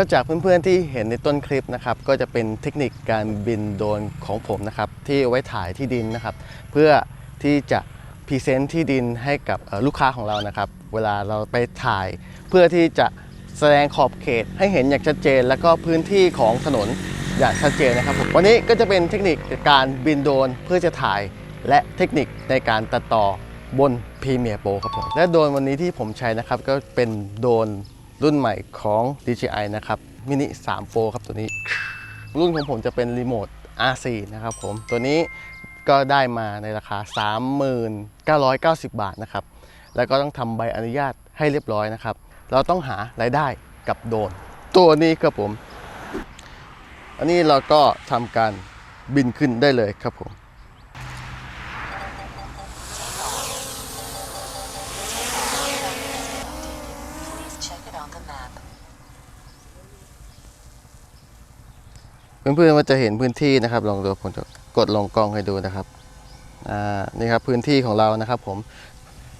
ก็จากเพื่อนๆที่เห็นในต้นคลิปนะครับ ก็จะเป็นเทคนิคการบินโดรนของผมนะครับ ที่ไว้ถ่ายที่ดินนะครับ เพื่อที่จะพรีเซนต์ที่ดินให้กับลูกค้าของเรานะครับ เวลาเราไปถ่าย เพื่อที่จะแสดงขอบเขตให้เห็นอย่างชัดเจน แล้วก็พื้นที่ของถนนอย่างชัดเจนนะครับผมวันนี้ก็จะเป็นเทคนิคการบินโดรนเพื่อจะถ่ายและเทคนิคในการตัดต่อบน Premiere Pro ครับผมและโดรนวันนี้ที่ผมใช้นะครับก็เป็นโดรน รุ่นใหม่ของ DJI นะครับ Mini 3 Pro ครับตัวนี้ รุ่นของผมจะเป็นรีโมท R4 นะครับผมตัวนี้ก็ได้มาในราคา 3990 บาทนะครับ แล้วก็ต้องทำใบอนุญาตให้เรียบร้อยนะครับ เราต้องหารายได้กับโดน ตัวนี้ครับผม อันนี้เราก็ทำการบินขึ้นได้เลยครับผม เพื่อนๆว่าจะเห็นพื้นที่นะครับ ลองดูผมจะกดลงกล้องให้ดูนะครับอ่านี่ครับพื้นที่ของเรานะครับผม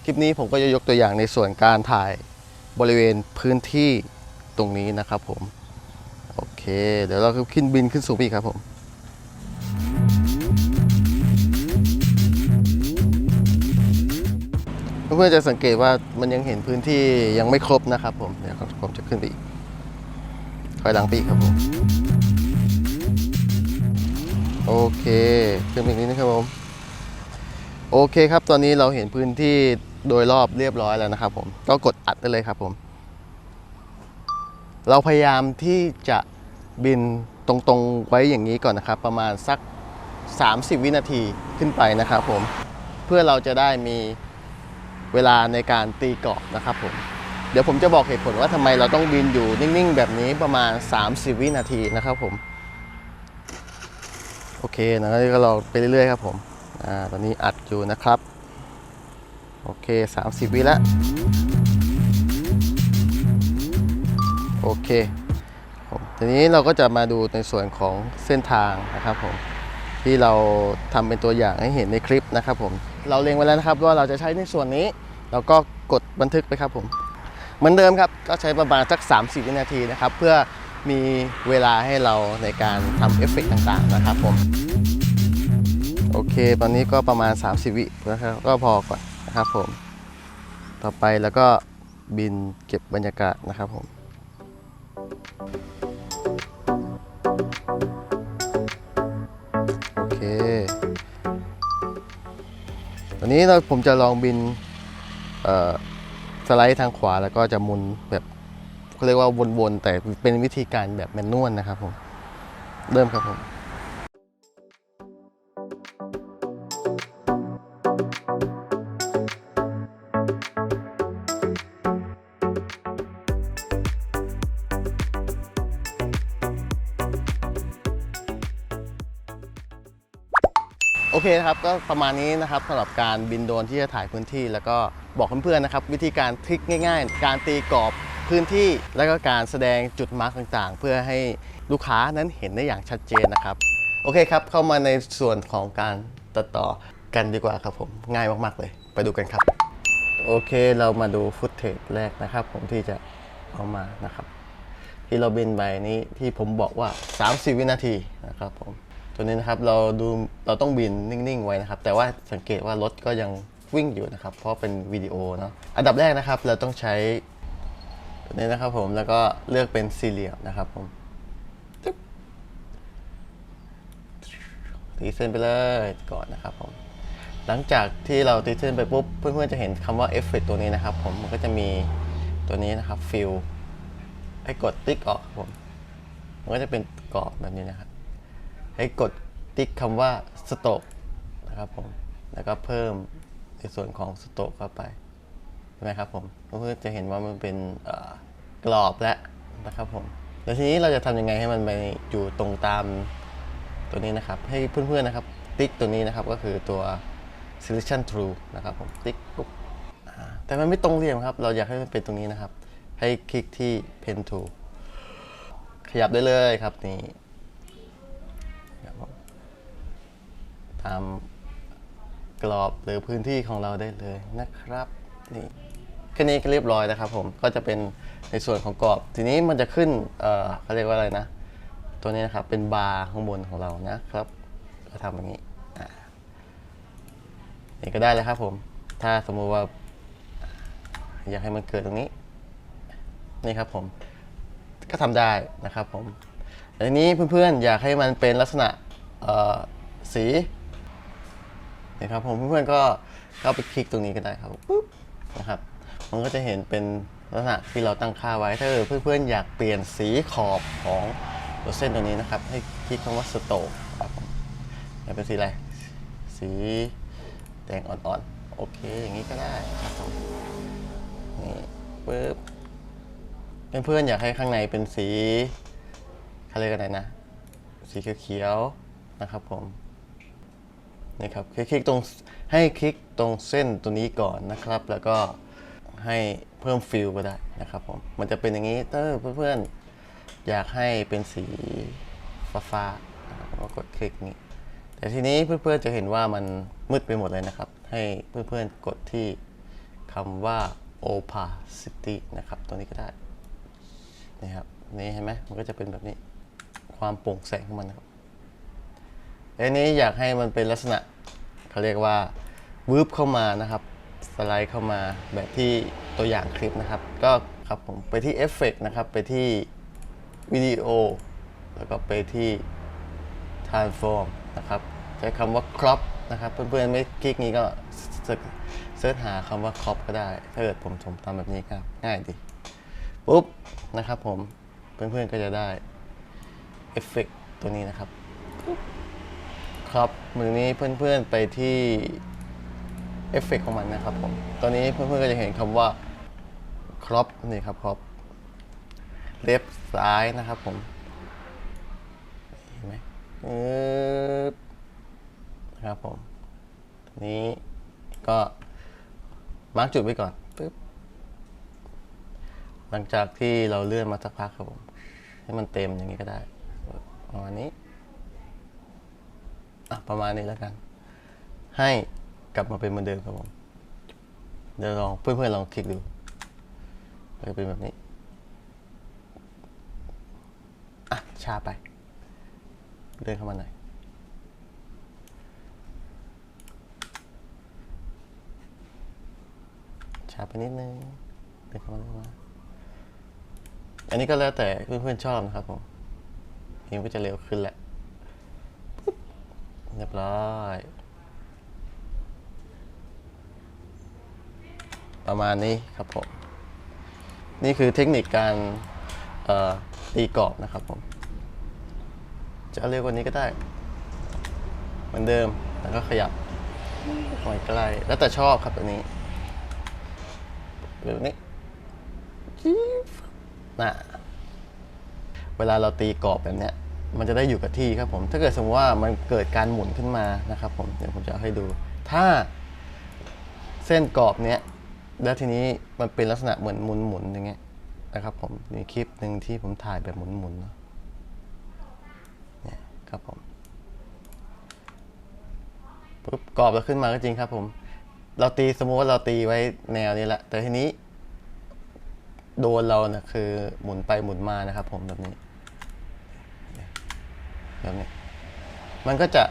คลิปนี้ผมก็จะยกตัวอย่างในส่วนการถ่ายบริเวณพื้นที่ตรงนี้นะครับผมโอเค เดี๋ยวเราขึ้นบินขึ้นสูงอีกครับผมเพื่อนๆจะสังเกตว่ามันยังเห็นพื้นที่ยังไม่ครบนะครับผมเดี๋ยวผมจะขึ้นไปอีกถอยหลังไปอีกครับผม โอเคขึ้นไปอีกนิดนะครับผม โอเคครับ ตอนนี้เราเห็นพื้นที่โดยรอบเรียบร้อยแล้วนะครับผม ก็กดอัดได้เลยครับผม เราพยายามที่จะบินตรงๆไว้อย่างนี้ก่อนนะครับ ประมาณสัก 30 วินาทีขึ้นไปนะครับผม เพื่อเราจะได้มีเวลาในการตีกรอบนะครับผม เดี๋ยวผมจะบอกเหตุผลว่าทำไมเราต้องบินอยู่นิ่งๆ แบบนี้ประมาณ 30 วินาทีนะครับผม โอเคนะก็รอไปเรื่อยๆครับผมอ่าตอนนี้อัดอยู่นะครับ โอเค 30 วิแล้วโอเคทีนี้เราก็จะมาดูในส่วนของเส้นทางนะครับผมที่เราทำเป็นตัวอย่างให้เห็นในคลิปนะครับผมเราเล็งไว้แล้วนะครับว่าเราจะใช้ในส่วนนี้ เราก็กดบันทึกไปครับผม เหมือนเดิมครับก็ใช้ประมาณสัก 30 วินาทีนะครับ เพื่อ มีเวลาให้เราในการทำเอฟเฟกต์ต่างๆนะครับผม โอเค ตอนนี้ก็ประมาณ 30 วินะครับก็พอก่อนนะครับผม ต่อไปแล้วก็บินเก็บบรรยากาศนะครับผมโอเค ตอนนี้เราผมจะลองบินสไลด์ทางขวาแล้วก็จะมุนแบบ เขาเรียกว่าวนๆแต่เป็นวิธีการแบบแมนนวลนะครับผมเริ่มครับผมโอเคนะครับก็ประมาณนี้นะครับสำหรับการบินโดรนที่จะถ่ายพื้นที่ แล้วก็บอกเพื่อนๆนะครับ วิธีการทริคง่าย ๆ การตีกรอบ พื้นที่แล้วก็การแสดงจุดมาร์กต่างๆ เพื่อให้ลูกค้านั้นเห็นได้อย่างชัดเจนนะครับ โอเคครับ เข้ามาในส่วนของการตัดต่อกันดีกว่าครับผมง่ายมากๆเลย ไปดูกันครับ โอเคเรามาดูฟุตเทจแรกนะครับ ผมที่จะเอามานะครับ ที่เราบินไปนี้ที่ผมบอกว่า 30 วินาทีนะครับผมตัวนี้นะครับเราดูเราต้องบินนิ่งๆไว้นะครับ แต่ว่าสังเกตว่ารถก็ยังวิ่งอยู่นะครับ เพราะเป็นวิดีโอเนาะอันดับแรกนะครับเราต้องใช้ นี้นะครับผมแล้วก็เลือกเป็นสี่เหลี่ยมนะครับผมตีเส้นไปเลยก่อนนะครับผมหลังจากที่เราตีเส้นไปปุ๊บเพื่อนๆจะเห็นคำว่าเอฟเฟกตัวนี้นะครับ ผมมันก็จะมีตัวนี้นะครับฟิลให้กดติ๊กออกครับผมมันก็จะเป็นกรอบแบบนี้นะครับ ให้กดติ๊กคำว่าสโตกนะครับผมแล้วก็เพิ่มในส่วนของสโตกเข้าไป ใช่ไหมครับผมเพื่อนๆจะเห็นว่ามันเป็นกรอบแล้วนะครับผมแล้วทีนี้เราจะทำยังไงให้มันไปอยู่ตรงตามตัวนี้นะครับ ให้เพื่อนๆนะครับ ติ๊กตัวนี้นะครับก็คือตัว selection true นะครับผมติ๊กปุ๊บแต่มันไม่ตรงเหลี่ยมครับ เราอยากให้มันเป็นตรงนี้นะครับ ให้คลิกที่ pen tool ขยับได้เลยครับนี่ตามกรอบหรือพื้นที่ของเราได้เลยนะครับนี่ ค่นี้ก็เรียบร้อยนะครับผมก็จะเป็นในส่วนของกรอบทีนี้มันจะขึ้นเอ่อเขาเรียกว่าอะไรนะ ตัวนี้นะครับเป็นบาร์ข้างบนของเรานะครับ ก็ทำอย่างนี้อ่านี่ก็ได้เลยครับผมถ้าสมมุติว่า อยากให้มันเกิดตรงนี้ นี่ครับผมก็ทำได้นะครับผมแต่ทีนี้เพื่อนๆอยากให้มันเป็นลักษณะสีนี่ครับผมเพื่อนๆก็เข้าไปคลิกตรงนี้ก็ได้ครับปุ๊บนะครับ มันก็จะเห็นเป็นลักษณะที่เราตั้งค่าไว้ถ้าเกิดเพื่อนๆอยากเปลี่ยนสีขอบของตัวเส้นตัวนี้นะครับ ให้คลิกคำว่าสโตกครับผมอยากเป็นสีอะไร สีแดงอ่อนๆ โอเคอย่างนี้ก็ได้ครับผมนี่ปึ๊บเพื่อนๆอยากให้ข้างในเป็นสีเขาเรียกอะไรนะ สีเขียวๆนะครับผมนี่ครับคลิกตรงให้คลิกตรงเส้นตัวนี้ก่อนนะครับ แล้วก็ ให้เพิ่มฟิลก็ได้นะครับผมมันจะเป็นอย่างนี้เตอร์เพื่อนๆอยากให้เป็นสีฟ้าๆก็กดคลิกนี้ แต่ทีนี้เพื่อนๆจะเห็นว่ามันมืดไปหมดเลยนะครับ ให้เพื่อนๆกดที่คำว่า opacity นะครับตัวนี้ก็ได้นี่ครับนี่เห็นไหมมันก็จะเป็นแบบนี้ความโปร่งแสงของมันนะครับอันนี้อยากให้มันเป็นลักษณะเขาเรียกว่าวืบเข้ามานะครับ สไลด์เข้ามาแบบที่ตัวอย่างคลิปนะครับ ก็ครับผมไปที่เอฟเฟกนะครับ ไปที่วิดีโอ แล้วก็ไปที่ transform นะครับ ใช้คำว่า crop นะครับ เพื่อนๆไม่คลิกนี้ก็เสิร์ชหาคำว่า crop ก็ได้ ถ้าเกิดผมผมทำแบบนี้ครับ ง่ายดี ปุ๊บ นะครับผม เพื่อนๆก็จะได้เอฟเฟกตัวนี้นะครับ ครับมือนี้เพื่อนๆไปที่ เอฟเฟกของมันนะครับผม ตอนนี้เพื่อนๆก็จะเห็นคำว่า crop นี่ครับ crop เล็บซ้ายนะครับผมเห็นไหมปึ๊บนะครับผมทีนี้ก็มาร์กจุดไว้ก่อนปึ๊บหลังจากที่เราเลื่อนมาสักพักครับผม ให้มันเต็มอย่างนี้ก็ได้ประมาณนี้ อะ ประมาณนี้แล้วกัน ให้ กลับมาเป็นเหมือนเดิมครับผม เดี๋ยวลองเพื่อนๆลองคลิกดูมันจะเป็นแบบนี้ อะชาไป เดินเข้ามาหน่อยชาไปนิดนึง เดินเข้ามาเดินเข้ามา อันนี้ก็แล้วแต่เพื่อนๆชอบนะครับผมเพลงก็จะเร็วขึ้นแหละ เรียบร้อย ประมาณนี้ครับผม นี่คือเทคนิคการตีกรอบนะครับผม จะเร็วกว่านี้ก็ได้ เหมือนเดิม แล้วก็ขยับหน่อยใกล้แล้วแต่ชอบครับอันนี้แบบนี้จี๊บน่ะเวลาเราตีกรอบแบบเนี้ย มันจะได้อยู่กับที่ครับผม ถ้าเกิดสมมติว่ามันเกิดการหมุนขึ้นมานะครับผม เดี๋ยวผมจะให้ดู ถ้าเส้นกรอบเนี้ย แล้วทีนี้มันเป็นลักษณะเหมือนหมุนๆอย่างเงี้ยนะครับผมมีคลิปหนึ่งที่ผมถ่ายแบบหมุนๆเนาะเนี่ยครับผมปุ๊บกรอบเราขึ้นมาก็จริงครับผม เราตีสมมติว่าเราตีไว้แนวนี้แหละแต่ทีนี้ โดนเรานะคือหมุนไปหมุนมานะครับ ผมแบบนี้แบบนี้มันก็จะ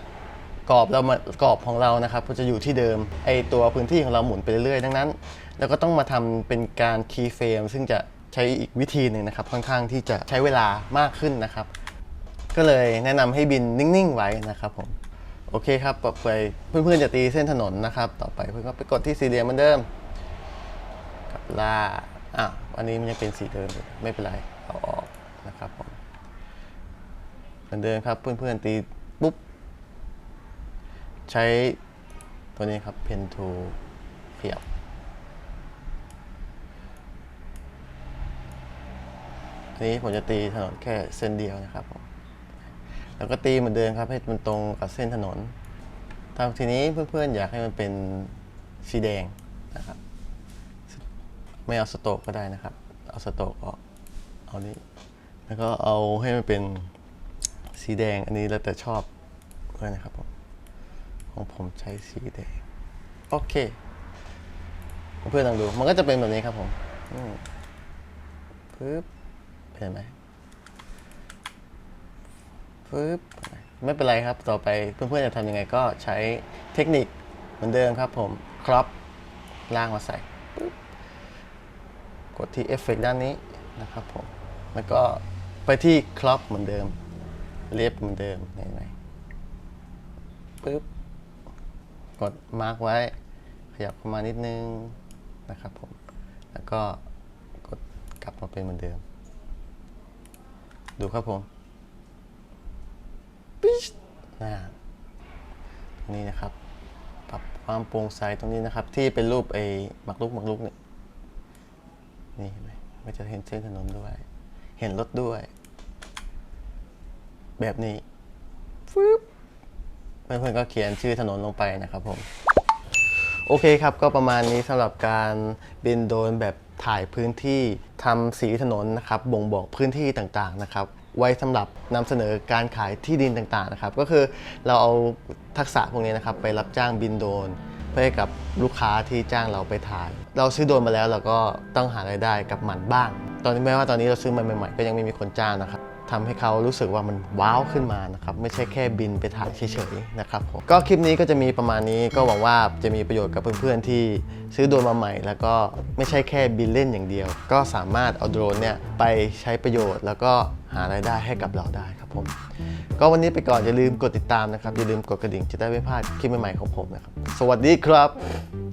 กรอบเรามากรอบของเรานะครับก็จะอยู่ที่เดิมไอตัวพื้นที่ของเราหมุนไปเรื่อยๆ ดังนั้นเราก็ต้องมาทำเป็นการคีย์เฟรมซึ่งจะใช้อีกวิธีหนึ่งนะครับ ค่อนข้างที่จะใช้เวลามากขึ้นนะครับ ก็เลยแนะนำให้บินนิ่งๆไว้นะครับผมโอเคครับต่อไปเพื่อนๆจะตีเส้นถนนนะครับ ต่อไปเพื่อนก็ไปกดที่สี่เหลี่ยมเหมือนเดิมกับล่าอะอันนี้มันยังเป็นสีเดิมไม่เป็นไรเอาออกนะครับผมเหมือนเดิมครับเพื่อนๆตีปุ๊บ ใช้ตัวนี้ครับเพนทูขยับนนี้ผมจะตีถนนแค่เส้นเดียวนะครับผมแล้วก็ตีเหมือนเดิมครับ ให้มันตรงกับเส้นถนนทาทีนี้เพื่อนๆอยากให้มันเป็นสีแดงนะครับ ไม่เอาสโตกก็ได้นะครับ เอาสโตกออก เอานี้ แล้วก็เอาให้มันเป็นสีแดงอันนี้แล้วแต่ชอบเลยนะครับผม ของผมใช้สีแดงโอเค เพื่อนลองดู มันก็จะเป็นแบบนี้ครับผมปึ๊บเห็นไหมปึ๊บไม่เป็นไรครับ ต่อไปเพื่อนๆจะทำยังไงก็ใช้เทคนิคเหมือนเดิมครับผมครอปล่างมาใส่ปึ๊บกดที่เอฟเฟกด้านนี้นะครับผม แล้วก็ไปที่ครอปเหมือนเดิมเรียบเหมือนเดิมเห็นไหมปึ๊บ กดมาร์กไว้ ขยับเข้ามานิดนึงนะครับผม แล้วก็กดกลับมาเป็นเหมือนเดิม ดูครับผมปิ๊ชนะตรงนี้นะครับ ปรับความโปร่งใสตรงนี้นะครับ ที่เป็นรูปไอ้หมักลุกหมักลุกเนี่ยนี่เห็นไหมมันจะเห็นเส้นถนนด้วย เห็นรถด้วย แบบนี้ฟึบ เพื่อนๆก็เขียนชื่อถนนลงไปนะครับผม โอเคครับก็ประมาณนี้สำหรับการบินโดนแบบถ่ายพื้นที่ทำสีถนนนะครับ บ่งบอกพื้นที่ต่างๆนะครับ ไว้สำหรับนำเสนอการขายที่ดินต่างๆนะครับ ก็คือเราเอาทักษะพวกนี้นะครับ ไปรับจ้างบินโดนเพื่อให้กับลูกค้าที่จ้างเราไปถ่าย เราซื้อโดนมาแล้วเราก็ต้องหารายได้กับมันบ้าง ตอนนี้แม้ว่าตอนนี้เราซื้อมาใหม่ๆ ก็ยังไม่มีคนจ้างนะครับ ทำให้เขารู้สึกว่ามันว้าวขึ้นมานะครับไม่ใช่แค่บินไปถ่ายเฉยๆนะครับผมก็คลิปนี้ก็จะมีประมาณนี้ก็หวังว่าจะมีประโยชน์กับเพื่อนๆที่ซื้อโดรนมาใหม่ แล้วก็ไม่ใช่แค่บินเล่นอย่างเดียว ก็สามารถเอาโดรนเนี่ยไปใช้ประโยชน์ แล้วก็หารายได้ให้กับเราได้ครับผมก็วันนี้ไปก่อนอย่าลืมกดติดตามนะครับอย่าลืมกดกระดิ่งจะได้ไม่พลาดคลิปใหม่ๆของผมนะครับสวัสดีครับ